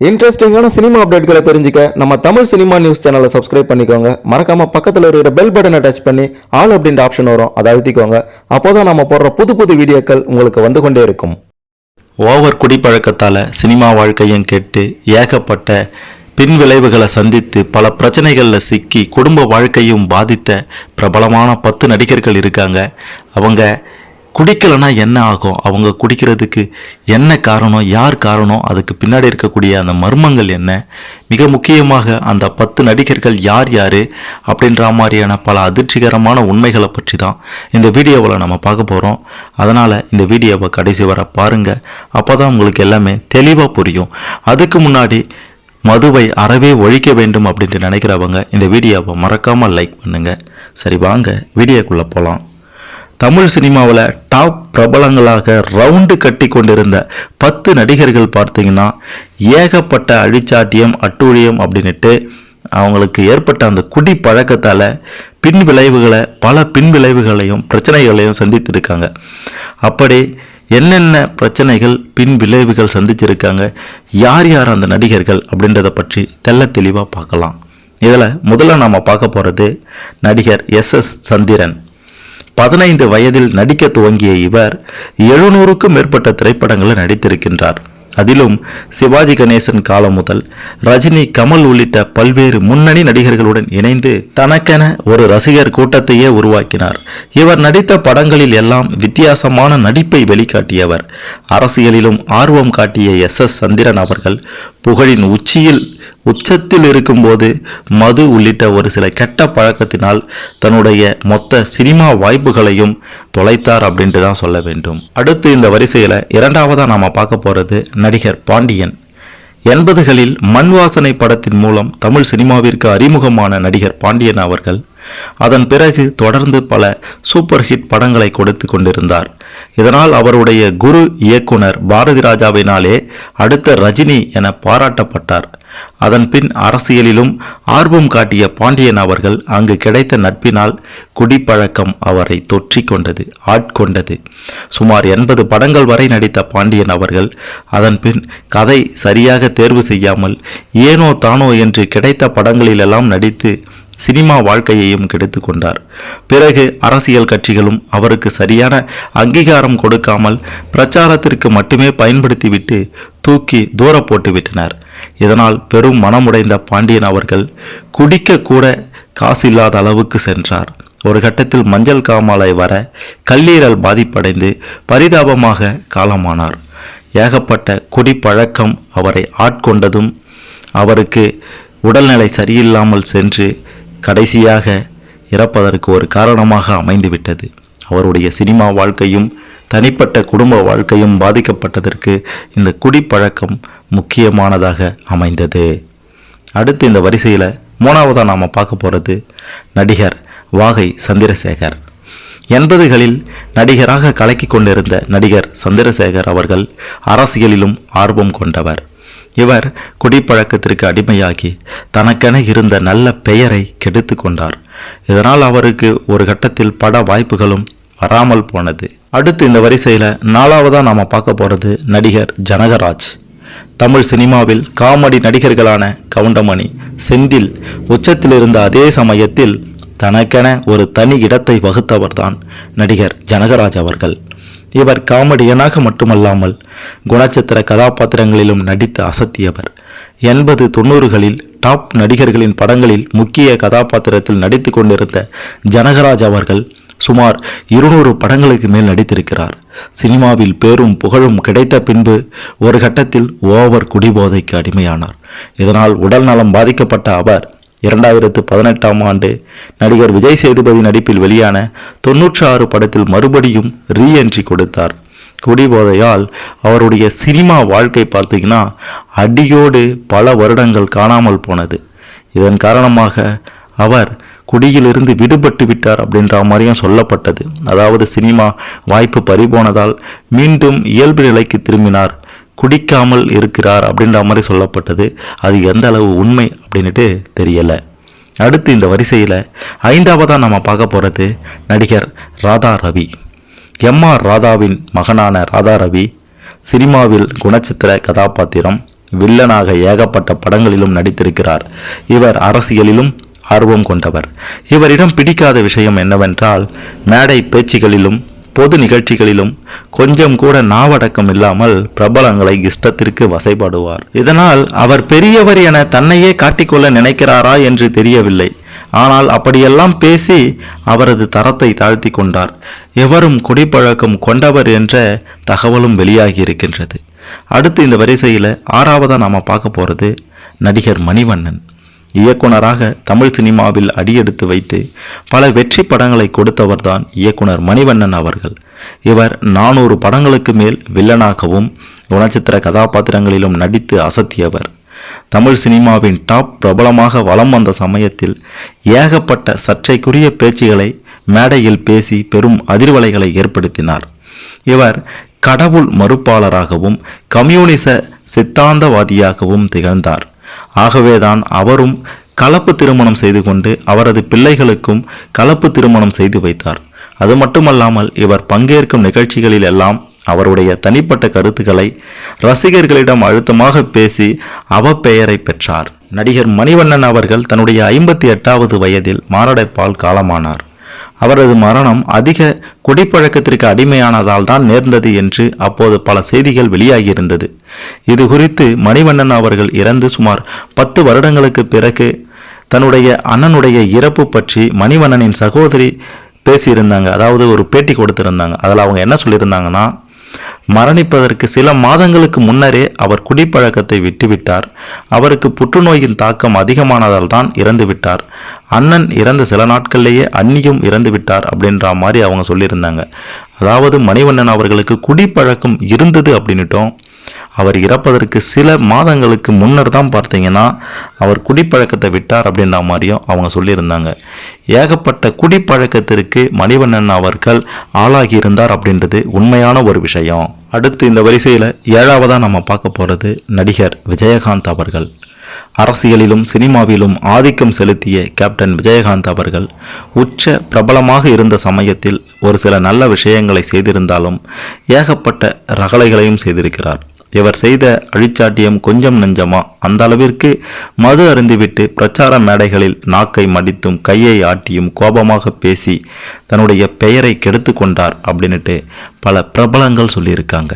இன்ட்ரெஸ்டிங்கான சினிமா அப்டேட்களை தெரிஞ்சுக்க நம்ம தமிழ் சினிமா நியூஸ் சேனலை சப்ஸ்கிரைப் பண்ணிக்கோங்க. மறக்காம பக்கத்தில் இருக்கிற பெல் பட்டனை டச் பண்ணி ஆல் அப்படின்ற ஆப்ஷன் வரும். அதை அழுத்திக்கோங்க. அப்போதான் நம்ம போடுற புது புது வீடியோக்கள் உங்களுக்கு வந்து கொண்டே இருக்கும். ஓவர் குடிப்பழக்கத்தால் சினிமா வாழ்க்கையும் கெட்டு ஏகப்பட்ட பின் விளைவுகளை சந்தித்து பல பிரச்சனைகளில் சிக்கி குடும்ப வாழ்க்கையும் பாதித்த பிரபலமான பத்து நடிகர்கள் இருக்காங்க. அவங்க குடிக்கலைன்னா என்ன ஆகும்? அவங்க குடிக்கிறதுக்கு என்ன காரணம்? யார் காரணம்? அதுக்கு பின்னாடி இருக்கக்கூடிய அந்த மர்மங்கள் என்ன? மிக முக்கியமாக அந்த பத்து நடிகர்கள் யார் யார்? அப்படின்ற மாதிரியான பல அதிர்ச்சிகரமான உண்மைகளை பற்றி தான் இந்த வீடியோவில் நம்ம பார்க்க போகிறோம் அதனால் இந்த வீடியோவை கடைசி வர பாருங்கள் அப்போ தான் உங்களுக்கு எல்லாமே தெளிவாக புரியும். அதுக்கு முன்னாடி மதுவை அறவே ஒழிக்க வேண்டும் அப்படின்ட்டு நினைக்கிறவங்க இந்த வீடியோவை மறக்காமல் லைக் பண்ணுங்கள் சரி வாங்க. வீடியோக்குள்ளே போகலாம் தமிழ் சினிமாவில் டாப் பிரபலங்களாக ரவுண்டு கட்டி கொண்டிருந்த பத்து நடிகர்கள் பார்த்தீங்கன்னா ஏகப்பட்ட அழிச்சாட்டியம் அட்டூழியம் அப்படின்னுட்டு அவங்களுக்கு ஏற்பட்ட அந்த குடி பழக்கத்தால் பின் விளைவுகளை பல பின் விளைவுகளையும் பிரச்சனைகளையும் சந்தித்திருக்காங்க. அப்படி என்னென்ன பிரச்சனைகள் பின் விளைவுகள் சந்திச்சிருக்காங்க யார் யார் அந்த நடிகர்கள் அப்படின்றத பற்றி தெள்ள தெளிவாக பார்க்கலாம். இதில் முதல்ல நாம் பார்க்க போகிறது நடிகர் எஸ் எஸ் சந்திரன். பதினைந்து வயதில் நடிக்க துவங்கிய இவர் எழுநூறுக்கும் மேற்பட்ட திரைப்படங்களில் நடித்திருக்கின்றார். அதிலும் சிவாஜி கணேசன் காலம் முதல் ரஜினி கமல் உள்ளிட்ட பல்வேறு முன்னணி நடிகர்களுடன் இணைந்து தனக்கென ஒரு ரசிகர் கூட்டத்தையே உருவாக்கினார். இவர் நடித்த படங்களில் எல்லாம் வித்தியாசமான நடிப்பை வெளிக்காட்டியவர். அரசியலிலும் ஆர்வம் காட்டிய எஸ் எஸ் சந்திரன் அவர்கள் புகழின் உச்சியில் உச்சத்தில் இருக்கும்போது மது உள்ளிட்ட ஒரு சில கெட்ட பழக்கத்தினால் தன்னுடைய மொத்த சினிமா வாய்ப்புகளையும் தொலைத்தார் அப்படின்ட்டு தான் சொல்ல வேண்டும். அடுத்து இந்த வரிசையில் இரண்டாவதாக நாம் பார்க்க போகிறது நடிகர் பாண்டியன். எண்பதுகளில் மண் வாசனை படத்தின் மூலம் தமிழ் சினிமாவிற்கு அறிமுகமான நடிகர் பாண்டியன் அவர்கள் அதன் பிறகு தொடர்ந்து பல சூப்பர் ஹிட் படங்களை கொடுத்து கொண்டிருந்தார். இதனால் அவருடைய குரு இயக்குனர் பாரதி ராஜாவினாலே அடுத்த ரஜினி என பாராட்டப்பட்டார். அதன் பின் அரசியலிலும் ஆர்வம் காட்டிய பாண்டியன் அவர்கள் அங்கு கிடைத்த நட்பினால் குடிப்பழக்கம் அவரை தொற்றிக் கொண்டது ஆட்கொண்டது. சுமார் எண்பது படங்கள் வரை நடித்த பாண்டியன் அவர்கள் அதன் பின் கதை சரியாக தேர்வு செய்யாமல் ஏனோ தானோ என்று கிடைத்த படங்களிலெல்லாம் நடித்து சினிமா வாழ்க்கையையும் கெடுத்து கொண்டார். பிறகு அரசியல் கட்சிகளும் அவருக்கு சரியான அங்கீகாரம் கொடுக்காமல் பிரச்சாரத்திற்கு மட்டுமே பயன்படுத்திவிட்டு தூக்கி தூர போட்டுவிட்டனர் இதனால் பெரும் மனமுடைந்த பாண்டியன் அவர்கள் குடிக்க கூட காசு இல்லாத அளவுக்கு சென்றார். ஒரு கட்டத்தில் மஞ்சள் காமாலை வர கல்லீரல் பாதிப்படைந்து பரிதாபமாக காலமானார். ஏகப்பட்ட குடிப்பழக்கம் அவரை ஆட்கொண்டதும் அவருக்கு உடல்நிலை சரியில்லாமல் சென்று கடைசியாக இறப்பதற்கு ஒரு காரணமாக அமைந்துவிட்டது. அவருடைய சினிமா வாழ்க்கையும் தனிப்பட்ட குடும்ப வாழ்க்கையும் பாதிக்கப்பட்டதற்கு இந்த குடிப்பழக்கம் முக்கியமானதாக அமைந்தது. அடுத்து இந்த வரிசையில் மூணாவதாக நாம் பார்க்க போகிறது நடிகர் வாகை சந்திரசேகர். எண்பதுகளில் நடிகராக கலக்கி கொண்டிருந்த நடிகர் சந்திரசேகர் அவர்கள் அரசியலிலும் ஆர்வம் கொண்டவர். இவர் குடிப்பழக்கத்திற்கு அடிமையாகி தனக்கென இருந்த நல்ல பெயரை கெடுத்து கொண்டார். இதனால் அவருக்கு ஒரு கட்டத்தில் பட வாய்ப்புகளும் வராமல் போனது. அடுத்து இந்த வரிசையில் நாலாவதாக நாம் பார்க்க போகிறது நடிகர் ஜனகராஜ். தமிழ் சினிமாவில் காமெடி நடிகர்களான கவுண்டமணி செந்தில் உச்சத்தில் இருந்த அதே சமயத்தில் தனக்கென ஒரு தனி இடத்தை வகுத்தவர்தான் நடிகர் ஜனகராஜ் அவர்கள். இவர் காமெடியனாக மட்டுமல்லாமல் குணச்சித்திர கதாபாத்திரங்களிலும் நடித்து அசத்தியவர். எண்பது தொண்ணூறுகளில் டாப் நடிகர்களின் படங்களில் முக்கிய கதாபாத்திரத்தில் நடித்து கொண்டிருந்த ஜனகராஜ் அவர்கள் சுமார் இருநூறு படங்களுக்கு மேல் நடித்திருக்கிறார். சினிமாவில் பேரும் புகழும் கிடைத்த பின்பு ஒரு கட்டத்தில் ஓவர் குடிபோதைக்கு அடிமையானார். இதனால் உடல் நலம் பாதிக்கப்பட்ட அவர் இரண்டாயிரத்து பதினெட்டாம் ஆண்டு நடிகர் விஜய் சேதுபதி நடிப்பில் வெளியான தொன்னூற்றி ஆறு படத்தில் மறுபடியும் ரீஎன்ட்ரி கொடுத்தார். குடிபோதையால் அவருடைய சினிமா வாழ்க்கை பார்த்தீங்கன்னா அடியோடு பல வருடங்கள் காணாமல் போனது. இதன் காரணமாக அவர் குடியிலிருந்து விடுபட்டு விட்டார் அப்படின்ற மாதிரியும் சொல்லப்பட்டது. அதாவது சினிமா வாய்ப்பு பறிபோனதால் மீண்டும் இயல்பு நிலைக்கு திரும்பினார். குடிக்காமல் இருக்கிறார் அப்படின்ற மாதிரி சொல்லப்பட்டது. அது எந்த அளவு உண்மை அப்படின்னுட்டு தெரியலை. அடுத்து இந்த வரிசையில் ஐந்தாவதாக நம்ம பார்க்க போகிறது நடிகர் ராதா ரவி. எம் ஆர் ராதாவின் மகனான ராதா ரவி சினிமாவில் குணச்சித்திர கதாபாத்திரம் வில்லனாக ஏகப்பட்ட படங்களிலும் நடித்திருக்கிறார். இவர் அரசியலிலும் ஆர்வம் கொண்டவர். இவரிடம் பிடிக்காத விஷயம் என்னவென்றால் மேடை பேச்சுகளிலும் பொது நிகழ்ச்சிகளிலும் கொஞ்சம் கூட நாவடக்கம் இல்லாமல் பிரபலங்களை இஷ்டத்திற்கு வசைபாடுவார். இதனால் அவர் பெரியவர் என தன்னையே காட்டிக்கொள்ள நினைக்கிறாரா என்று தெரியவில்லை. ஆனால் அப்படியெல்லாம் பேசி அவரது தரத்தை தாழ்த்தி கொண்டார். எவரும் குடிப்பழக்கம் கொண்டவர் என்ற தகவலும் வெளியாகி இருக்கின்றது. அடுத்து இந்த வரிசையில் ஆறாவதாக நாம பார்க்க போறது நடிகர் மணிவண்ணன். இயக்குனராக தமிழ் சினிமாவில் அடியெடுத்து வைத்து பல வெற்றி படங்களை கொடுத்தவர்தான் இயக்குனர் மணிவண்ணன் அவர்கள். இவர் நானூறு படங்களுக்கு மேல் வில்லனாகவும் குணச்சித்திர கதாபாத்திரங்களிலும் நடித்து அசத்தியவர். தமிழ் சினிமாவின் டாப் பிரபலமாக வலம் வந்த சமயத்தில் ஏகப்பட்ட சர்ச்சைக்குரிய பேச்சுகளை மேடையில் பேசி பெரும் அதிர்வலைகளை ஏற்படுத்தினார். இவர் கடவுள் மறுப்பாளராகவும் கம்யூனிச சித்தாந்தவாதியாகவும் திகழ்ந்தார். ஆகவேதான் அவரும் கலப்பு திருமணம் செய்து கொண்டு அவரது பிள்ளைகளுக்கும் கலப்பு திருமணம் செய்து வைத்தார். அது மட்டுமல்லாமல் இவர் பங்கேற்கும் நிகழ்ச்சிகளில் எல்லாம் அவருடைய தனிப்பட்ட கருத்துக்களை ரசிகர்களிடம் அழுத்தமாக பேசி அவப்பெயரை பெற்றார். நடிகர் மணிவண்ணன் அவர்கள் தன்னுடைய ஐம்பத்தி எட்டாவது வயதில் மாரடைப்பால் காலமானார். அவரது மரணம் அதிக குடிப்பழக்கத்திற்கு அடிமையானதால் தான் நேர்ந்தது என்று அப்போது பல செய்திகள் வெளியாகியிருந்தது. இது குறித்து மணிவண்ணன் அவர்கள் இறந்து சுமார் பத்து வருடங்களுக்கு பிறகு தன்னுடைய அண்ணனுடைய இறப்பு பற்றி மணிவண்ணனின் சகோதரி பேசியிருந்தாங்க. அதாவது ஒரு பேட்டி கொடுத்திருந்தாங்க. அதில் அவங்க என்ன சொல்லியிருந்தாங்கன்னா மரணிப்பதற்கு சில மாதங்களுக்கு முன்னரே அவர் குடிப்பழக்கத்தை விட்டுவிட்டார். அவருக்கு புற்றுநோயின் தாக்கம் அதிகமானதால் தான் இறந்து விட்டார் அண்ணன் இறந்த சில நாட்கள்லேயே அன்னியும் இறந்து விட்டார் அப்படின்ற மாதிரி அவங்க சொல்லியிருந்தாங்க. அதாவது மணிவண்ணன் அவர்களுக்கு குடிப்பழக்கம் இருந்தது அப்படின்னுட்டும். அவர் இறப்பதற்கு சில மாதங்களுக்கு முன்னர் தான் பார்த்தீங்கன்னா அவர் குடிப்பழக்கத்தை விட்டார் அப்படின்ற மாதிரியும் அவங்க சொல்லியிருந்தாங்க. ஏகப்பட்ட குடிப்பழக்கத்திற்கு மணிவண்ணன் அவர்கள் ஆளாகி இருந்தார் அப்படின்றது உண்மையான ஒரு விஷயம். அடுத்து இந்த வரிசையில் ஏழாவதாக நம்ம பார்க்க போகிறது நடிகர் விஜயகாந்த் அவர்கள். அரசியலிலும் சினிமாவிலும் ஆதிக்கம் செலுத்திய கேப்டன் விஜயகாந்த் அவர்கள் உச்ச பிரபலமாக இருந்த சமயத்தில் ஒரு சில நல்ல விஷயங்களை செய்திருந்தாலும் ஏகப்பட்ட ரகளைகளையும் செய்திருக்கிறார். இவர் செய்த அழிச்சாட்டியம் கொஞ்சம் நெஞ்சமா? அந்த அளவிற்கு மது அருந்திவிட்டு பிரச்சார மேடைகளில் நாக்கை மடித்தும் கையை ஆட்டியும் கோபமாக பேசி தன்னுடைய பெயரை கெடுத்து கொண்டார் அப்படின்னுட்டு பல பிரபலங்கள் சொல்லியிருக்காங்க.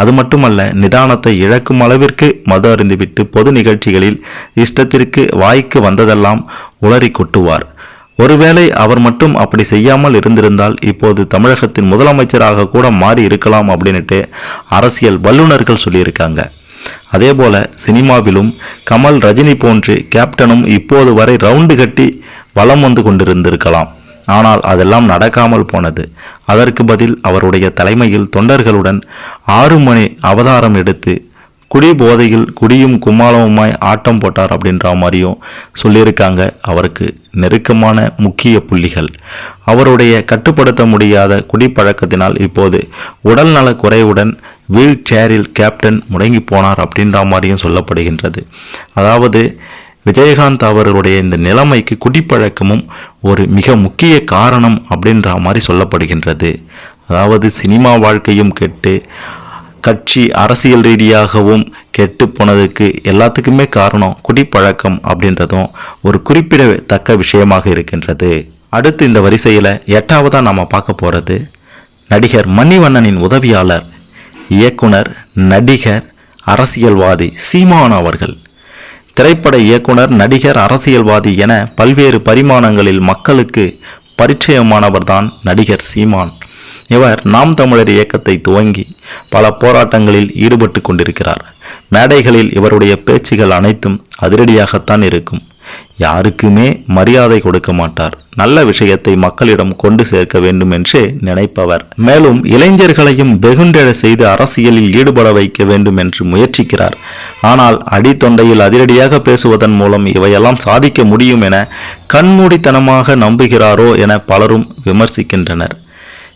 அது மட்டுமல்ல நிதானத்தை இழக்கும் அளவிற்கு மது அறிந்துவிட்டு பொது நிகழ்ச்சிகளில் இஷ்டத்திற்கு வாய்க்கு வந்ததெல்லாம் உளறி கொட்டுவார். ஒருவேளை அவர் மட்டும் அப்படி செய்யாமல் இருந்திருந்தால் இப்போது தமிழகத்தின் முதலமைச்சராக கூட மாறி இருக்கலாம் அப்படின்னுட்டு அரசியல் வல்லுநர்கள் சொல்லியிருக்காங்க. அதே போல சினிமாவிலும் கமல் ரஜினி போன்று கேப்டனும் இப்போது வரை ரவுண்டு கட்டி வலம் வந்து கொண்டிருந்திருக்கலாம். ஆனால் அதெல்லாம் நடக்காமல் போனது. அதற்கு பதில் அவருடைய தலைமையில் தொண்டர்களுடன் ஆறு மணி அவதாரம் எடுத்து குடி போதையில் குடியும் கும்மாளமுமாய் ஆட்டம் போட்டார் அப்படின்ற மாதிரியும் சொல்லியிருக்காங்க. அவருக்கு நெருக்கமான முக்கிய புள்ளிகள். அவருடைய கட்டுப்படுத்த முடியாத குடிப்பழக்கத்தினால் இப்போது உடல்நல குறைவுடன் வீல் சேரில் கேப்டன் முடங்கி போனார் அப்படின்ற மாதிரியும் சொல்லப்படுகின்றது. அதாவது விஜயகாந்த் அவர்களுடைய இந்த நிலைமைக்கு குடிப்பழக்கமும் ஒரு மிக முக்கிய காரணம் அப்படின்ற மாதிரி சொல்லப்படுகின்றது. அதாவது சினிமா வாழ்க்கையும் கெட்டு கட்சி அரசியல் ரீதியாகவும் கெட்டு போனதுக்கு எல்லாத்துக்குமே காரணம் குடிப்பழக்கம் அப்படின்றதும் ஒரு குறிப்பிடத்தக்க விஷயமாக இருக்கின்றது. அடுத்து இந்த வரிசையில் எட்டாவதாக நாம் பார்க்க போகிறது நடிகர் மணிவண்ணனின் உதவியாளர் இயக்குனர் நடிகர் அரசியல்வாதி சீமான் அவர்கள். திரைப்பட இயக்குனர் நடிகர் அரசியல்வாதி என பல்வேறு பரிமாணங்களில் மக்களுக்கு பரிச்சயமானவர்தான் நடிகர் சீமான். இவர் நாம் தமிழர் இயக்கத்தை துவங்கி பல போராட்டங்களில் ஈடுபட்டு கொண்டிருக்கிறார். மேடைகளில் இவருடைய பேச்சுகள் அனைத்தும் அதிரடியாகத்தான் இருக்கும். யாருக்குமே மரியாதை கொடுக்க மாட்டார். நல்ல விஷயத்தை மக்களிடம் கொண்டு சேர்க்க வேண்டும் என்று நினைப்பவர். மேலும் இளைஞர்களையும் வெகுண்டெழ செய்து அரசியலில் ஈடுபட வைக்க வேண்டும் என்று முயற்சிக்கிறார். ஆனால் அடித்தொண்டையில் அதிரடியாக பேசுவதன் மூலம் இவையெல்லாம் சாதிக்க முடியும் என கண்மூடித்தனமாக நம்புகிறாரோ என பலரும் விமர்சிக்கின்றனர்.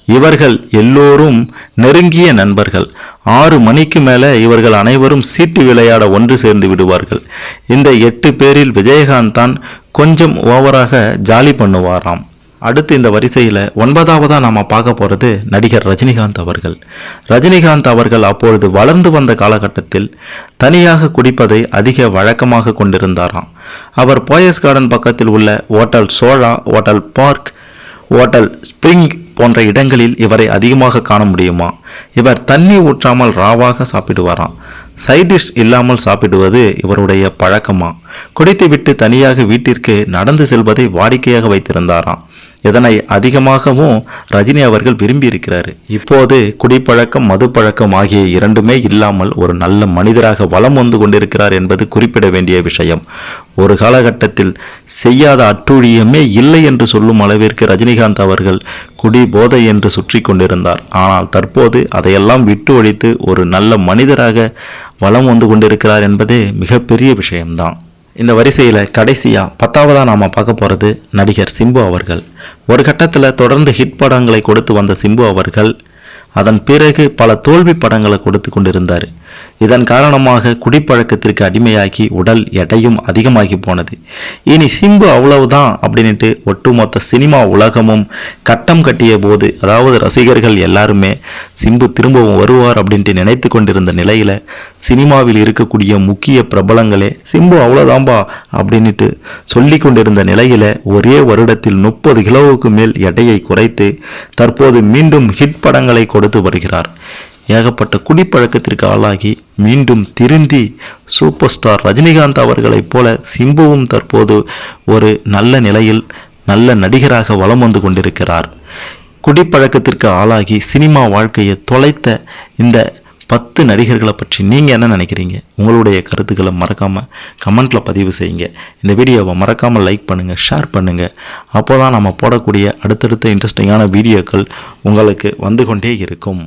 இவர்கள் எல்லோரும் நெருங்கிய நண்பர்கள். ஆறு மணிக்கு மேலே இவர்கள் அனைவரும் சீட்டு விளையாட ஒன்று சேர்ந்து விடுவார்கள். இந்த எட்டு பேரில் விஜயகாந்த் தான் கொஞ்சம் ஓவராக ஜாலி பண்ணுவாராம். அடுத்து இந்த வரிசையில் ஒன்பதாவதாக நாம் பார்க்க போகிறது நடிகர் ரஜினிகாந்த் அவர்கள். ரஜினிகாந்த் அவர்கள் அப்பொழுது வளர்ந்து வந்த காலகட்டத்தில் தனியாக குடிப்பதை அதிக வழக்கமாக கொண்டிருந்தாராம். அவர் போயஸ் கார்டன் பக்கத்தில் உள்ள hotel Chola hotel park hotel spring போன்ற இடங்களில் இவரை அதிகமாக காண முடியுமா? இவர் தண்ணி ஊற்றாமல் ராவாக சாப்பிடுவாராம் சைட் டிஷ் இல்லாமல் சாப்பிடுவது இவருடைய பழக்கமா? குடித்துவிட்டு தனியாக வீட்டிற்கு நடந்து செல்வதை வாடிக்கையாக வைத்திருந்தாராம் இதனை அதிகமாகவும் ரஜினி அவர்கள் விரும்பி இருக்கிறார் இப்போது குடிப்பழக்கம் மதுப்பழக்கம் ஆகிய இரண்டுமே இல்லாமல் ஒரு நல்ல மனிதராக வலம் வந்து கொண்டிருக்கிறார் என்பது குறிப்பிட வேண்டிய விஷயம். ஒரு காலகட்டத்தில் செய்யாத அட்டூழியமே இல்லை என்று சொல்லும் அளவிற்கு ரஜினிகாந்த் அவர்கள் குடி போதை என்று சுற்றி கொண்டிருந்தார். ஆனால் தற்போது அதையெல்லாம் விட்டு ஒழித்து ஒரு நல்ல மனிதராக வலம் வந்து கொண்டிருக்கிறார் என்பதே மிகப்பெரிய விஷயம்தான். இந்த வரிசையில் கடைசியாக பத்தாவதாக நாம் பார்க்க போகிறது நடிகர் சிம்பு அவர்கள். ஒரு கட்டத்தில் தொடர்ந்து ஹிட் படங்களை கொடுத்து வந்த சிம்பு அவர்கள் அதன் பிறகு பல தோல்வி படங்களை கொடுத்து கொண்டிருந்தார். இதன் காரணமாக குடிப்பழக்கத்திற்கு அடிமையாகி உடல் எடையும் அதிகமாகி போனது. இனி சிம்பு அவ்வளவுதான் அப்படின்ட்டு ஒட்டுமொத்த சினிமா உலகமும் கட்டம் கட்டிய போது அதாவது ரசிகர்கள் எல்லாருமே சிம்பு திரும்பவும் வருவார் அப்படின்ட்டு நினைத்து கொண்டிருந்த நிலையில் சினிமாவில் இருக்கக்கூடிய முக்கிய பிரபலங்களே சிம்பு அவ்வளோதான்பா அப்படின்ட்டு சொல்லி கொண்டிருந்த நிலையில் ஒரே வருடத்தில் முப்பது கிலோவுக்கு மேல் எடையை குறைத்து தற்போது மீண்டும் ஹிட் படங்களை கொடுத்து வருகிறார். ஏகப்பட்ட குடிப்பழக்கத்திற்கு ஆளாகி மீண்டும் திருந்தி சூப்பர் ஸ்டார் ரஜினிகாந்த் அவர்களைப் போல சிம்புவும் தற்போது ஒரு நல்ல நிலையில் நல்ல நடிகராக வலம் வந்து கொண்டிருக்கிறார். குடிப்பழக்கத்திற்கு ஆளாகி சினிமா வாழ்க்கையை தொலைத்த இந்த பத்து நடிகர்களை பற்றி நீங்கள் என்ன நினைக்கிறீங்க? உங்களுடைய கருத்துக்களை மறக்காமல் கமெண்ட்டில் பதிவு செய்யுங்க. இந்த வீடியோவை மறக்காமல் லைக் பண்ணுங்கள் ஷேர் பண்ணுங்கள் அப்போ தான் நம்ம போடக்கூடிய அடுத்தடுத்த இன்ட்ரெஸ்டிங்கான வீடியோக்கள் உங்களுக்கு வந்து கொண்டே இருக்கும்.